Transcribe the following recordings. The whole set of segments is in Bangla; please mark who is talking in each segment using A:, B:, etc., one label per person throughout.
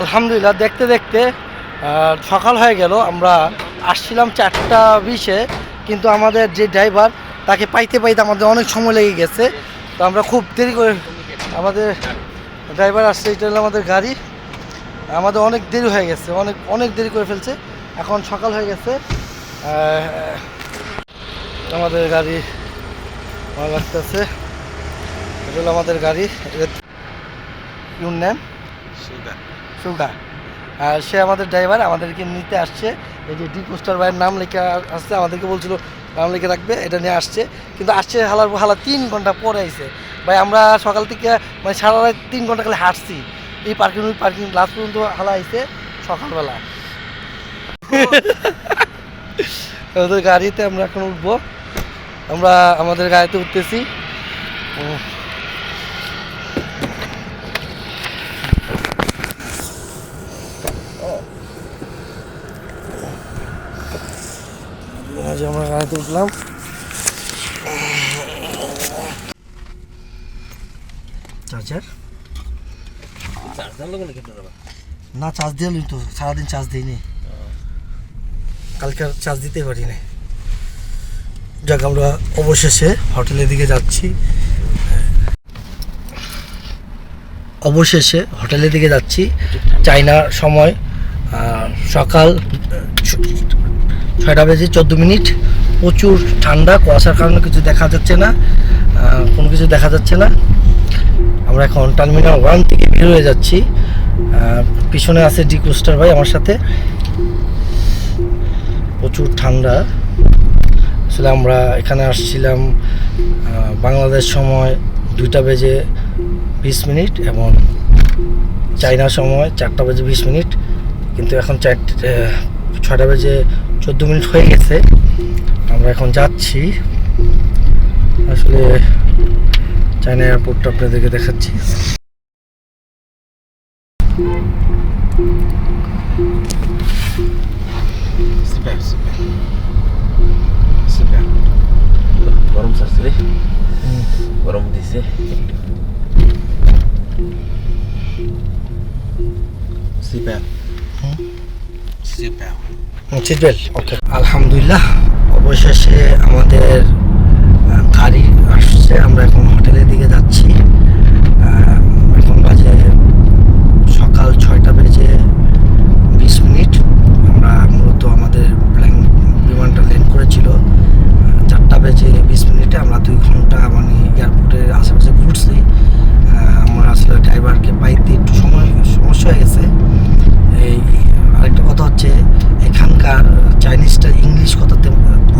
A: আলহামদুলিল্লাহ, দেখতে দেখতে সকাল হয়ে গেল। আমরা আসছিলাম চারটা বিশে, কিন্তু আমাদের যে ড্রাইভার, তাকে পাইতে পাইতে আমাদের অনেক সময় লেগে গেছে। তো আমরা খুব দেরি করে, আমাদের ড্রাইভার আসছে, এটা হলো আমাদের গাড়ি। আমাদের অনেক দেরি হয়ে গেছে, অনেক অনেক দেরি করে ফেলছে। এখন সকাল হয়ে গেছে। আমাদের গাড়ি ভালো লাগতেছে। এটা হলো আমাদের গাড়ি ইউর সুগা আর সে আমাদের ড্রাইভার, আমাদেরকে নিতে আসছে। এই যে ডি পোস্টার ভাইয়ের নাম লেখা আসছে আমাদেরকে বলছিল নাম লিখে রাখবে, এটা নিয়ে আসছে। কিন্তু আসছে হালার হালা তিন ঘণ্টা পরে আইছে। ভাই, আমরা সকাল থেকে মানে সারা রাত তিন ঘণ্টা খালি হাঁটছি। এই পার্কিং পার্কিং লাস্ট পর্যন্ত হালা আইছে সকালবেলা। ওদের গাড়িতে আমরা এখন উঠবো। আমরা আমাদের গাড়িতে উঠতেছি। আজ আমরা গাড়িতে উঠলাম। চার্জার? না, চার্জ দিয়ে তো, সারাদিন চার্জ দিইনি। কালকে চার্জ দিতে পারি না যাক, আমরা অবশেষে হোটেলের দিকে যাচ্ছি। অবশেষে হোটেলের দিকে যাচ্ছি। চাইনার সময় সকাল ছয়টা বেজে চোদ্দ মিনিট। প্রচুর ঠান্ডা, কুয়াশার কারণে কিছু দেখা যাচ্ছে না কোনো কিছু দেখা যাচ্ছে না। আমরা এখন টার্মিনাল ওয়ান থেকে বের হয়ে যাচ্ছি। পিছনে আছে ডি কোস্টার ভাই আমার সাথে। প্রচুর ঠান্ডা। আসলে আমরা এখানে আসছিলাম বাংলাদেশ সময় দুইটা বেজে বিশ মিনিট এবং চাইনা সময় চারটা বেজে বিশ মিনিট। কিন্তু এখন চারটে ছটা বেজে চোদ্দ মিনিট হয়ে গেছে। আমরা এখন যাচ্ছি। আসলে চায়না এয়ারপোর্টটা আপনাদেরকে দেখাচ্ছি.
B: গরম ছাড়ছে রে। গরম দিছে.
A: সিট ওকে আলহামদুলিল্লাহ, অবশেষে আমাদের গাড়ি আসছে, আমরা এখন হোটেলের দিকে যাচ্ছি। এখন বাজে সকাল ছয়টা বেজে বিশ মিনিট। আমরা মূলত আমাদের প্লেন বিমানটা ল্যান্ড করেছিল। চারটা বেজে বিশ মিনিটে আমরা দুই ঘণ্টা মানে এয়ারপোর্টের আশেপাশে ঘুরছি। আমার আসলে ড্রাইভারকে পাইতে একটু সময়, সমস্যা হয়ে গেছে। এই হচ্ছে এখানকার চাইনিজটা ইংলিশ কথাতে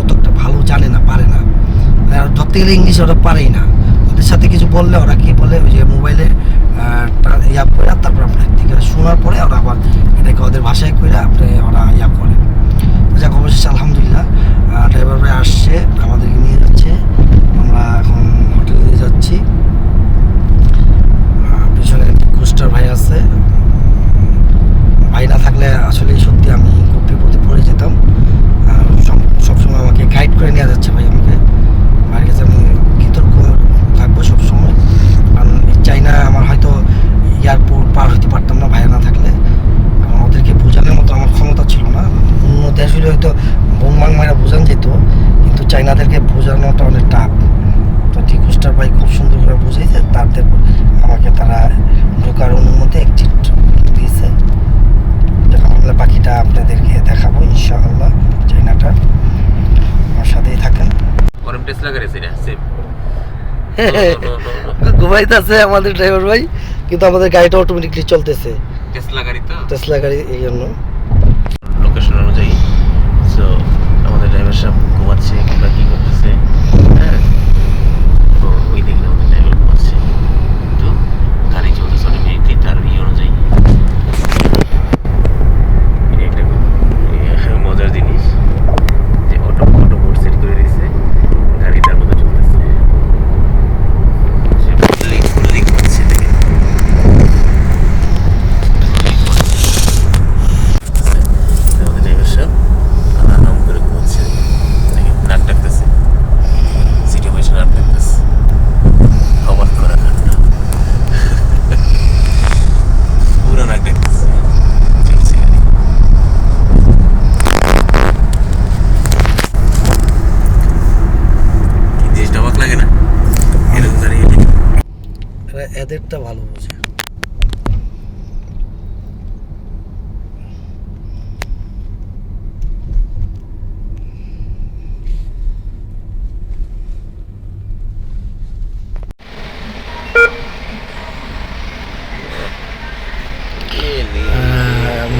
A: অতটা ভালো জানে না, পারে না। ধরতে গেলে ইংলিশ ওরা পারেই না। ওদের সাথে কিছু বললে ওরা কি বলে? ওই যে মোবাইলে ইয়া করে, তারপর আপনার থেকে শোনার পরে ওরা আবার এটাকে ওদের ভাষায় করে আপনি ওরা ইয়া করে। যাক, অবশেষে আলহামদুলিল্লাহ ড্রাইভার ভাই আসছে, আমাদেরকে নিয়ে যাচ্ছে। আমরা এখন হোটেলে যাচ্ছি। পিছনে কোস্টার ভাই আছে। ভাই না থাকলে আসলে সত্যি আমি খুব বিপদে পড়ে যেতাম। সব- সবসময় আমাকে গাইড করে নেওয়া যাচ্ছে ভাই আমাকে ভাইয়ের কাছে আমি কৃতজ্ঞ থাকব সবসময় কারণ এই চাইনা আমার হয়তো এয়ারপোর্ট পার হতে পারতাম না ভাইয়া না থাকলে কারণ ওদেরকে বোঝানোর মতো আমার ক্ষমতা ছিল না অন্য দেশ হলে হয়তো বোমবাং মারা বোঝান যেত কিন্তু চাইনাদেরকে বোঝানোটা অনেক টাফ তো টিকুস্টার ভাই খুব সুন্দর করে বুঝিয়েছে তাদের আমাকে তারা ঢোকার অনুমতি একজিট দিয়েছে যখন আমরা বাকিটা আপনাদেরকে দেখাবো ইনশাআল্লাহ চাইনাটা আমার সাথেই থাকেন
B: গরম টেস্ট লাগা রে সেটা সেম
A: ঘুমাইতে আছে আমাদের ড্রাইভার ভাই কিন্তু আমাদের গাড়িটা অটোমেটিকলি চলতেছে।
B: টেসলা গাড়ি তো?
A: টেসলা গাড়ি এই জন্য।
B: লোকেশন অনুযায়ী সো আমাদের ড্রাইভার সাহেব ঘুমাচ্ছে কিংবা কি করতেছে হ্যাঁ তো ওই দিকে আমাদের ড্রাইভার ঘুমাচ্ছে তো গাড়ি চলতেছে অটোমেটিকলি তার ই অনুযায়ী এটা একটা খুব মজার জিনিস যে অটো অটো মোড সেট করে দিয়েছে গাড়ি তার মতো চলতেছে সে ফুললি ফুললি ঘুরছে দেখে আমাদের ড্রাইভার সাহেব আরাম করে ঘুমাচ্ছে দেখে নাক ডাকতেছে
A: টা ভালো বোঝে।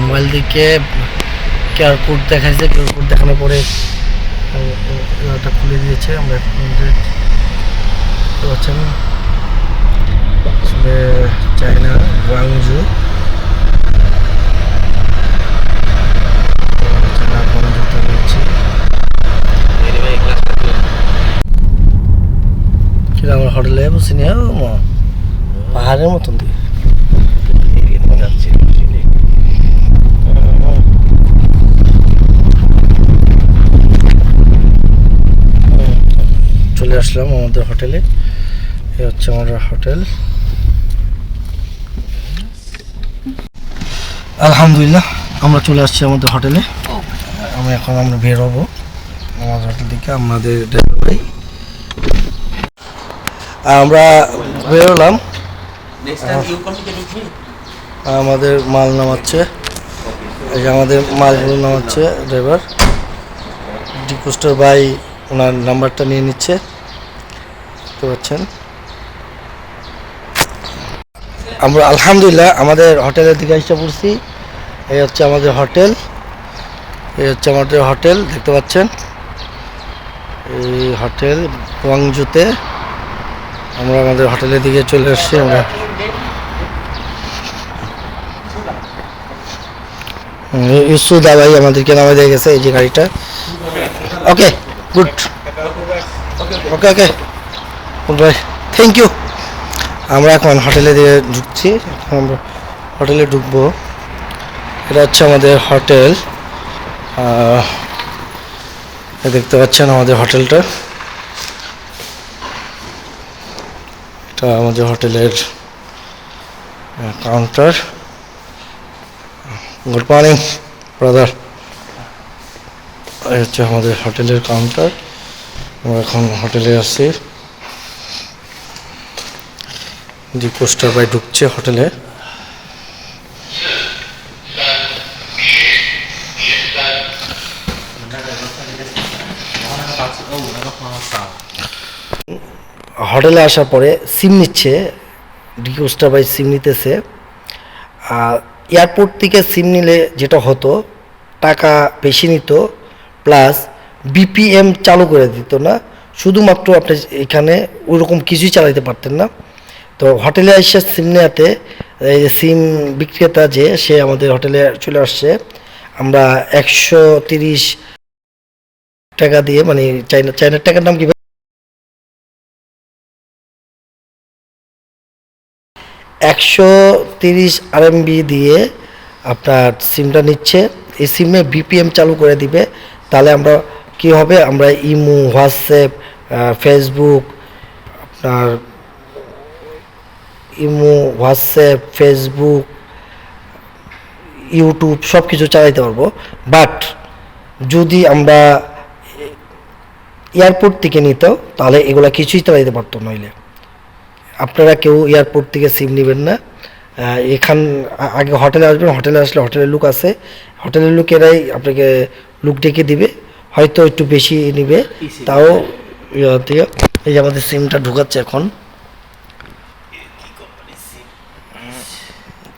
A: মোবাইল দিকে কেয়ার কোড দেখাইছে। কেয়ার কোড দেখানোর পরে খুলে দিয়েছে। আমরা পাচ্ছেন আসলে চায়না গুয়াংজু আমার হোটেলে বসে নিয়ে পাহাড়ের মতন
B: এদিকে যাচ্ছে
A: চলে আসলাম আমাদের হোটেলে এই হচ্ছে আমাদের হোটেল আলহামদুলিল্লাহ আমরা চলে আসছি আমাদের হোটেলে। আমরা এখন আমরা বের হব আমাদের হোটেল থেকে আমাদের ড্রাইভার ভাই। আমরা বেরোলাম। আমাদের মাল নামাচ্ছে। এই যে আমাদের মালগুলো নামাচ্ছে ড্রাইভার ডিকোস্টার বাই ওনার নাম্বারটা নিয়ে নিচ্ছে। দেখতে পাচ্ছেন? আমরা আলহামদুলিল্লাহ আমাদের হোটেলের দিকে এসে পড়ছি। এই হচ্ছে আমাদের হোটেল। এই হচ্ছে আমাদের হোটেল, দেখতে পাচ্ছেন? এই হোটেল ওয়াংজুতে আমরা আমাদের হোটেলের দিকে চলে আসছি আমরা। ইসুদা ভাই আমাদেরকে নামে দিয়ে গেছে, এই যে গাড়িটা। Okay good okay okay good ভাই থ্যাংক ইউ আমরা এখন হোটেলে দিয়ে ঢুকছি। আমরা হোটেলে ঢুকবো। এটা হচ্ছে আমাদের হোটেল। দেখতে পাচ্ছেন আমাদের হোটেলটা। এটা আমাদের হোটেলের কাউন্টার গুড মর্নিং, ব্রাদার। এই হচ্ছে আমাদের হোটেলের কাউন্টার আমরা এখন হোটেলে আসছি দি পোস্টার বাই ঢুকছে হোটেলে। হোটেলে আসার পরে সিম নিচ্ছে ডিকোস্টার বাই সিম নিতেছে। আর এয়ারপোর্ট থেকে সিম নিলে যেটা হতো, টাকা বেশি নিত, প্লাস বিপিএম চালু করে দিত না। শুধুমাত্র আপনি এখানে ওরকম কিছুই চালাতে পারতেন না। তো হোটেলে এসে সিম নেওয়াতে, এই যে সিম বিক্রেতা যে, সে আমাদের হোটেলে চলে আসছে। আমরা একশো তিরিশ টাকা দিয়ে মানে চাইনা, চাইনার টাকার নাম কি একশো তিরিশ আরএমবি দিয়ে আপনার সিমটা নিচ্ছে। এই সিমে বিপিএম চালু করে দিবে। তাহলে আমরা কি হবে? আমরা ইমো, হোয়াটসঅ্যাপ ফেসবুক, আপনার ইমো, হোয়াটসঅ্যাপ, ফেসবুক, ইউটিউব সব কিছু চালাইতে পারব। বাট যদি আমরা এয়ারপোর্ট থেকে নিত তাহলে এগুলা কিছুই চালাইতে পারতো নইলে। আপনারা কেউ এয়ারপোর্ট থেকে সিম নেবেন না। এখান আগে হোটেলে আসবেন হোটেলে আসলে হোটেলের লুক আছে। হোটেলের লুকেরাই আপনাকে লুক ডেকে দিবে। হয়তো একটু বেশি নিবে। তাও এই যে আমাদের সিমটা ঢুকাচ্ছে এখন।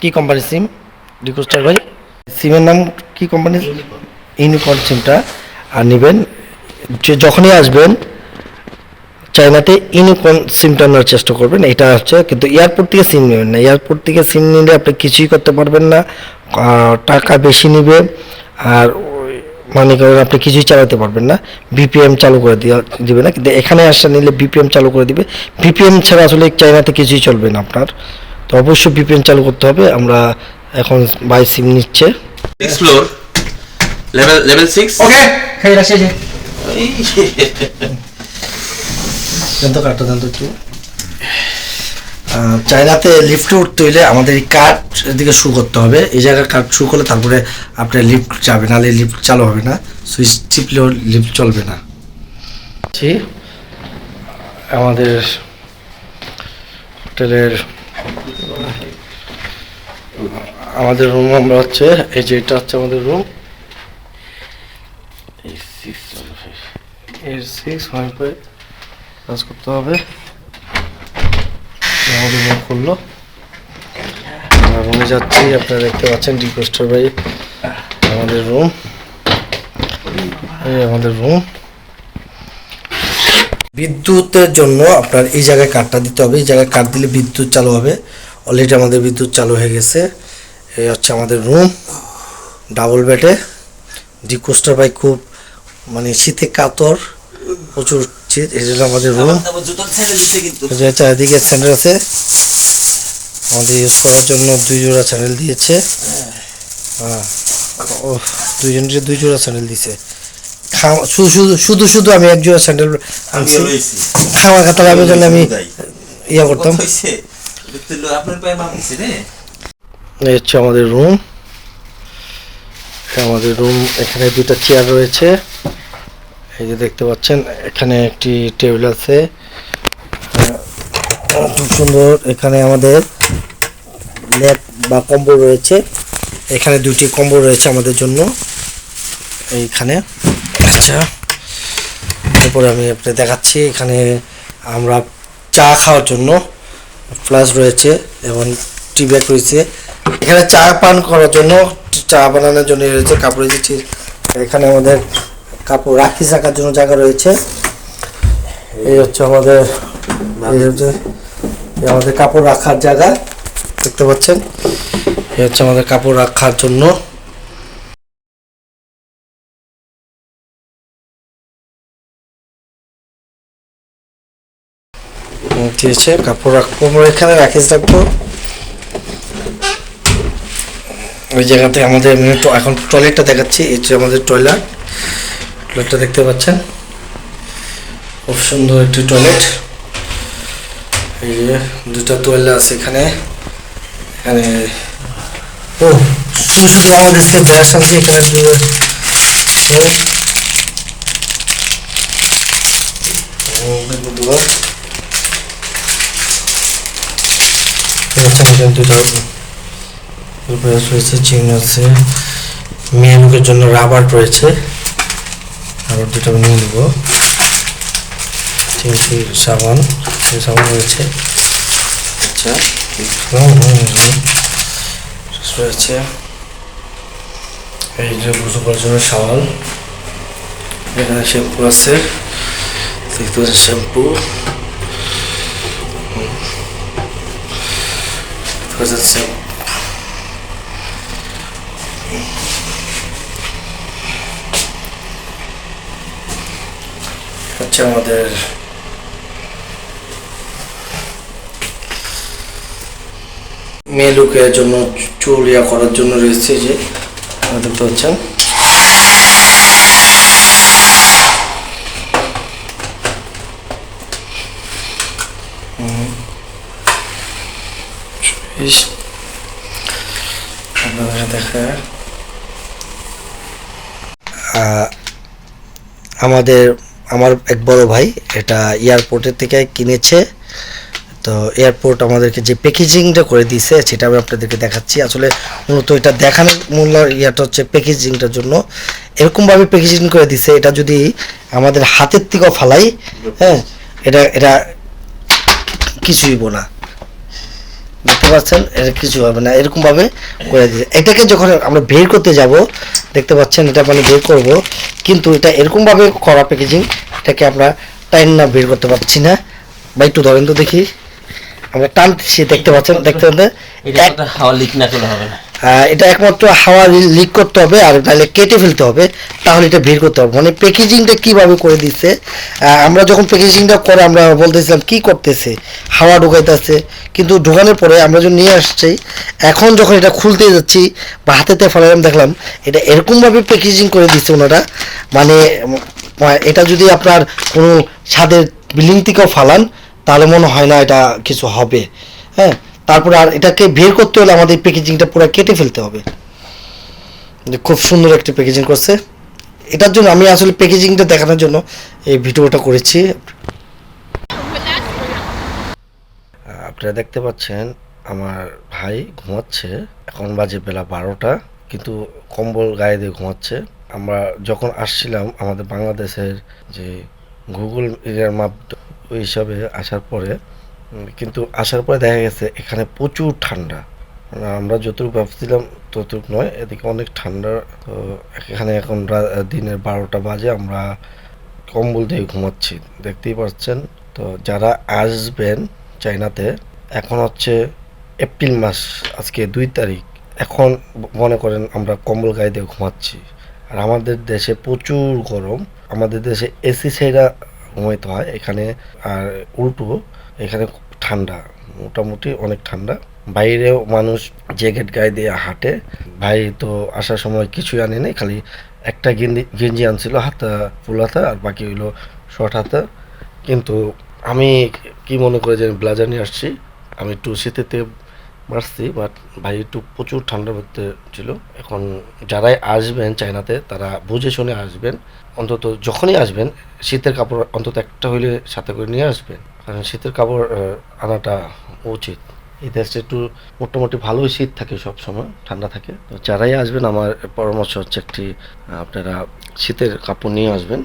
A: কি কোম্পানি সিম রিকোয়েস্টার ভাই? সিমের নাম কি কোম্পানি ইউনিকর্ন সিমটা আর নেবেন যে যখনই আসবেন চায়নাতে ইউনিকর্ন সিমটা নেওয়ার চেষ্টা করবেন এটা হচ্ছে কিন্তু এয়ারপোর্ট থেকে সিম নেবেন না। এয়ারপোর্ট থেকে সিম নিলে আপনি কিছুই করতে পারবেন না টাকা বেশি নেবে আর ওই মানে করেন আপনি কিছুই চালাতে পারবেন না বিপিএম চালু করে দেওয়া দিবে না কিন্তু এখানে আসা নিলে বিপিএম চালু করে দিবে। বিপিএম ছাড়া আসলে চায়নাতে কিছুই চলবে না আপনার তো অবশ্যই বিপিএম চালু করতে হবে আমরা এখন বাই সিম নিচ্ছে।
B: লেভেল লেভেল সিক্স
A: ওকে যে দেন তো কার্ডটা দেন তো একটু আহ, চায়নাতে লিফটে উঠতে হইলে আমাদের এই এদিকে শু করতে হবে। এই জায়গায় কার্ড শু করলে তারপরে আপনার লিফট যাবে নাহলে লিফট চালু হবে না। সুইচ টিপলেও লিফট চলবে না। আমাদের হোটেলের আমাদের রুম আমরা হচ্ছে এই যে এটা হচ্ছে আমাদের রুম
B: এই সিক্স
A: এর সিক্স ফাইভ কাজ করতে হবে আমাদের রুম খুললো রুমে যাচ্ছি আপনারা দেখতে পাচ্ছেন ডিকোস্টার বাই আমাদের রুম এই আমাদের রুম বিদ্যুতের জন্য আপনার এই জায়গায় কার্ডটা দিতে হবে। এই জায়গায় কার্ড দিলে বিদ্যুৎ চালু হবে। অলরেডি আমাদের বিদ্যুৎ চালু হয়ে গেছে। এই হচ্ছে আমাদের রুম ডাবল বেডে ডিকোস্টার বাই খুব মানে শীতে কাতর। প্রচুর শীত এই জন্য আমাদের রুম চারিদিকে স্যান্ডেল আছে। আমাদের ইউজ করার জন্য দুই জোড়া চ্যানেল দিয়েছে। হ্যাঁ। ও দুই জোড়া চ্যানেল দিছে। শুধু শুধু শুধু আমি এক জোড়া স্যান্ডেল আনছি। খাওয়া খাতার আমি জানি আমি ইয়া করতাম। এই হচ্ছে আমাদের রুম আমাদের রুম এখানে দুটা চেয়ার রয়েছে। এই যে দেখতে পাচ্ছেন, এখানে একটি টেবিল আছে। খুব সুন্দর, এখানে আমাদের ল্যাপ বা কম্বল রয়েছে। এখানে দুটি কম্বল রয়েছে আমাদের জন্য। এইখানে। আচ্ছা তারপরে আমি আপনাকে দেখাচ্ছি, এখানে আমরা চা খাওয়ার জন্য ফ্লাস রয়েছে এবং টি ব্যাগ রয়েছে। এখানে চা পান করার জন্য, চা বানানোর জন্য রয়েছে কাপড় দিচ্ছি এখানে আমাদের কাপড় রাখি রাখার জন্য জায়গা রয়েছে। এই হচ্ছে আমাদের আমাদের কাপড় রাখার জায়গা, দেখতে পাচ্ছেন? এই হচ্ছে আমাদের কাপড় রাখার জন্য। আছে কাপড় রাখব এখানে রাখিস রাখব ওই জায়গাতে আমাদের এখন টয়লেটটা দেখাচ্ছি, এই যে আমাদের টয়লেট টয়লেটটা দেখতে পাচ্ছেন? খুব সুন্দর একটি টয়লেট। এই যে দুটা টয়লেট আছে এখানে। এখানে ও শুধু শুধু আমাদেরকে ব্রাশ আনছি এখানে দুটো ব্রাশ রয়েছে চিন আছে। মেয়ে জন্য রাবার রয়েছে। রাবার দুটো নিয়ে নেব। তিনটি সাবান সাবান রয়েছে। আচ্ছা এই যে করার জন্য সাবান। এখানে শ্যাম্পু আছে। দেখতে শ্যাম্পু। প্রেজেন্সে হচ্ছে আমাদের মেয়ে লোকের জন্য চুল ইয়া করার জন্য রয়েছে যে দেখতে পাচ্ছেন। আমাদের আমার এক বড় ভাই, এটা এয়ারপোর্টের থেকে কিনেছে। তো এয়ারপোর্ট আমাদেরকে যে প্যাকেজিংটা করে দিয়েছে, সেটা আমি আপনাদেরকে দেখাচ্ছি। আসলে মূলত এটা দেখানোর মূল ইয়াটা হচ্ছে প্যাকেজিংটার জন্য। এরকমভাবে প্যাকেজিং করে দিছে এটা যদি আমাদের হাতের থেকেও ফালাই হ্যাঁ এটা এটা কিছুই না। দেখতে পাচ্ছেন এর কিছু হবে না এরকম ভাবে করে দিতে এটাকে যখন আমরা বের করতে যাব, দেখতে পাচ্ছেন, এটা মানে বের করব, কিন্তু এটা এরকম ভাবে করা প্যাকেজিং এটাকে আমরা টাইম না বের করতে পারছি না। বা একটু ধরেন তো দেখি। আমরা টানছি দেখতে পাচ্ছেন দেখতে পাচ্ছেন?
B: লিক না করলে হবে না।
A: এটা একমাত্র হাওয়া লিক করতে হবে আর নাহলে কেটে ফেলতে হবে, তাহলে এটা ভিড় করতে হবে। মানে প্যাকেজিংটা কীভাবে করে দিচ্ছে? আমরা যখন প্যাকেজিংটা করে আমরা বলতেছিলাম কি করতেছে, হাওয়া ঢুকাইতেছে, কিন্তু ঢোকানোর পরে আমরা যখন নিয়ে আসছি, এখন যখন এটা খুলতে যাচ্ছি বা হাতেতে ফেলালাম দেখলাম এটা এরকমভাবে প্যাকেজিং করে দিচ্ছে ওনারা। মানে এটা যদি আপনার কোনো ছাদের বিল্ডিং থেকেও ফালান, তাহলে মনে হয় না এটা কিছু হবে। হ্যাঁ? তারপরে আর এটাকে বের করতে হলে আমাদের প্যাকেজিংটা পুরো কেটে ফেলতে হবে। খুব সুন্দর একটা প্যাকেজিং করছে। এটার জন্য আমি আসলে প্যাকেজিংটা দেখানোর জন্য এই ভিডিওটা করেছি। আপনারা দেখতে পাচ্ছেন, আমার ভাই ঘুমাচ্ছে। এখন বাজে বেলা বারোটা, কিন্তু কম্বল গায়ে দিয়ে ঘুমাচ্ছে। আমরা যখন আসছিলাম আমাদের বাংলাদেশের যে গুগল এরিয়ার মাপ ওই হিসাবে আসার পরে কিন্তু আসার পরে দেখা গেছে এখানে প্রচুর ঠান্ডা। মানে আমরা যতটুকু ভাবছিলাম ততটুকু নয়, এদিকে অনেক ঠান্ডা। তো এখানে এখন দিনের বারোটা বাজে, আমরা কম্বল দিয়ে ঘুমাচ্ছি, দেখতেই পাচ্ছেন। তো যারা আসবেন চাইনাতে এখন হচ্ছে এপ্রিল মাস, আজকে দুই তারিখ। এখন মনে করেন আমরা কম্বল গায়ে দিয়ে ঘুমাচ্ছি। আর আমাদের দেশে প্রচুর গরম। আমাদের দেশে এসি ছাইরা ঘুমাইতে হয়, এখানে আর উল্টো এখানে খুব ঠান্ডা, মোটামুটি অনেক ঠান্ডা। বাইরেও মানুষ জ্যাকেট গায়ে দিয়ে হাঁটে। ভাই তো আসার সময় কিছুই আনে নাই, খালি একটা গেঞ্জি গেঞ্জি আনছিল, হাতা, ফুল হাতা, আর বাকি হইল শর্ট হাতা। কিন্তু আমি কি মনে করে যে ব্লাজার নিয়ে আসছি। আমি একটু শীতেতে মারছি বাট ভাই একটু প্রচুর ঠান্ডা করতে ছিল। এখন যারাই আসবেন চায়নাতে, তারা বুঝে শুনে আসবেন। অন্তত যখনই আসবেন, শীতের কাপড় অন্তত একটা হইলে সাথে করে নিয়ে আসবেন। শীতের কাপড় আনাটা উচিত। এই দেশে একটু মোটামুটি ভালোই শীত থাকে সব সময় ঠান্ডা থাকে। তো যারাই আসবেন, আমার পরামর্শ হচ্ছে একটি আপনারা শীতের কাপড় নিয়ে আসবেন।